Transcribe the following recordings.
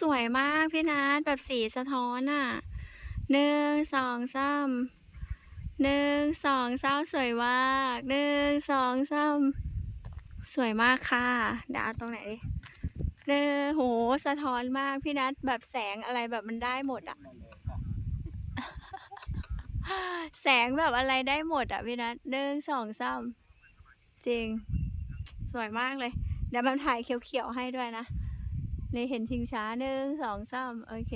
สวยมากพี่นัทแบบสีสะท้อนอะหนึ่งสองสามหนึ่งสองสามสวยมากหนึ่งสองสามสวยมากค่ะดี๋ยวเอาตรงไหนดิหนึ่งโหสะท้อนมากพี่นัทแบบแสงอะไรแบบมันได้หมดอะ แสงแบบอะไรได้หมดอะพี่นัทหนึ่งสองสามจริง สวยมากเลย เดี๋ยวมันถ่ายเขียวๆให้ด้วยนะ นี่เห็นชิงช้าหนึ่งสองสามโอเค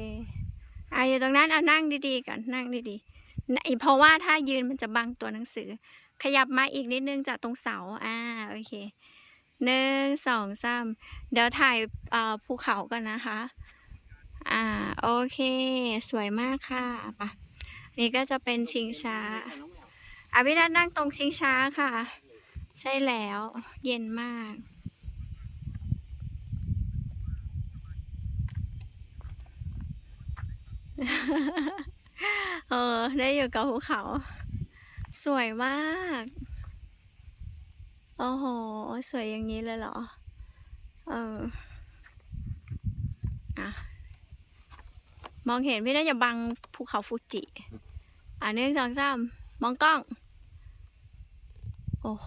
อะอยู่ตรงนั้นอะนั่งดีๆก่อนนั่งดีๆเพราะว่าถ้ายืนมันจะบังตัวหนังสือ ขยับมาอีกนิดนึงจากตรงเสาอ่าโอเคหนึ่งสองสามเดี๋ยวถ่ายภูเขากันนะคะ อ่าโอเค สวยมากค่ะปะนี่ก็จะเป็นชิงช้าอภิรัตน์นั่งตรงชิงช้าค่ะ ใช่แล้ว เย็นมาก เออ ได้อยู่กับภูเขา สวยมาก โอ้โห สวยอย่างนี้เลยเหรอ เอออะมองเห็นพี่น่าจะบังภูเขาฟูจิ อะหนึ่งสองสามมองกล้อง โอ้โห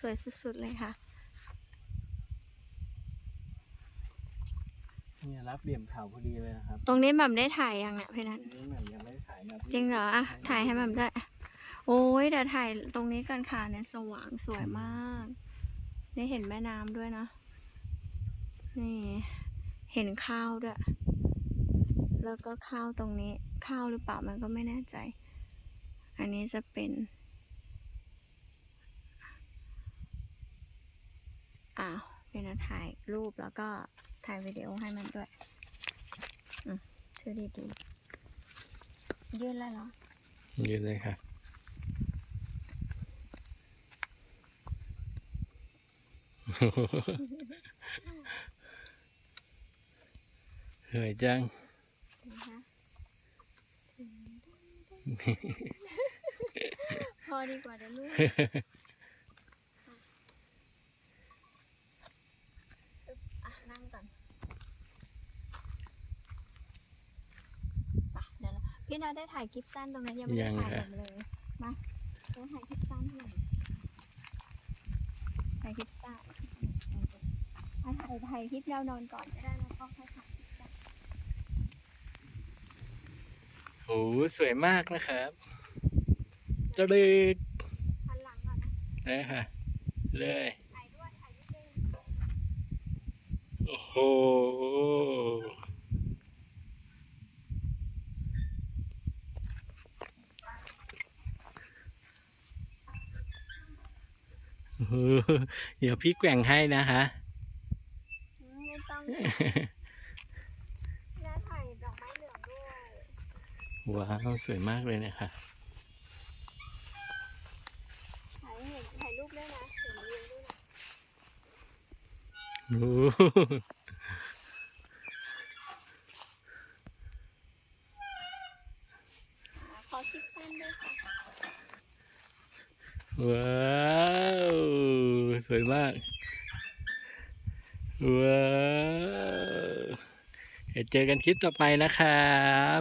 สวยสุด ๆ เลยค่ะ นี่ยรับเหลี่ยมเขาพอดีเลยนะครับตรงนี้แบบได้ถ่ายยังเนี่ยพี่นัทนี่แหม่มยังไม่ได้ถ่ายนะพี่จริงเหรออะถ่ายให้แบบด้วยโอ้ยเดี๋ยวถ่ายตรงนี้กันค่ะเนี่ยสว่างสวยมากได้เห็นแม่น้ำด้วยนะ นี่ เห็นข้าวด้วย แล้วก็ข้าวตรงนี้ ข้าวหรือเปล่ามันก็ไม่แน่ใจ อันนี้จะเป็น อ้าวเป็นนะถ่ายรูปแล้วก็ ถ่ายวิดีโอให้มันด้วย อืมถือดีๆยื่นแล้วเหรอ ยืนเลยค่ะ สวยจังนะคะพอดีกว่าเดี๋ยวลูกอะนั่งก่อนไปเดี๋ยวเรา พี่นาได้ถ่ายคลิปสั้นตรงนั้นยังไม่ได้ยังถ่ายค่ะแบบเลย มาเดี๋ยวถ่ายคลิปสั้นให้หน่อยถ่ายคลิปสั้นอะถ่ายถ่ายคลิปแนวนอนก่อนก็ได้แล้วก็ค่อยถ่ายคลิปสั้นโอ้สวยมากนะครับเจะเลยหันหลังก่อนนะนะค่ะเลยถ่ายด้วยถ่ายนิดนึงโอ้โห โอ้โห เดี๋ยวพี่แกว่งให้นะฮะไม่ต้องแล้วถ่ายดอกไม้เหลืองด้วยว้าวสวยมากเลยนะคะถ่ายเห็นถ่ายรูปด้นะเห็นวิวด้วยนะโอ้ขอคลิปสั้นด้วยค่ะ ว้าวสวยมากว้าวเดี๋ยวเจอกันคลิปต่อไปนะครับ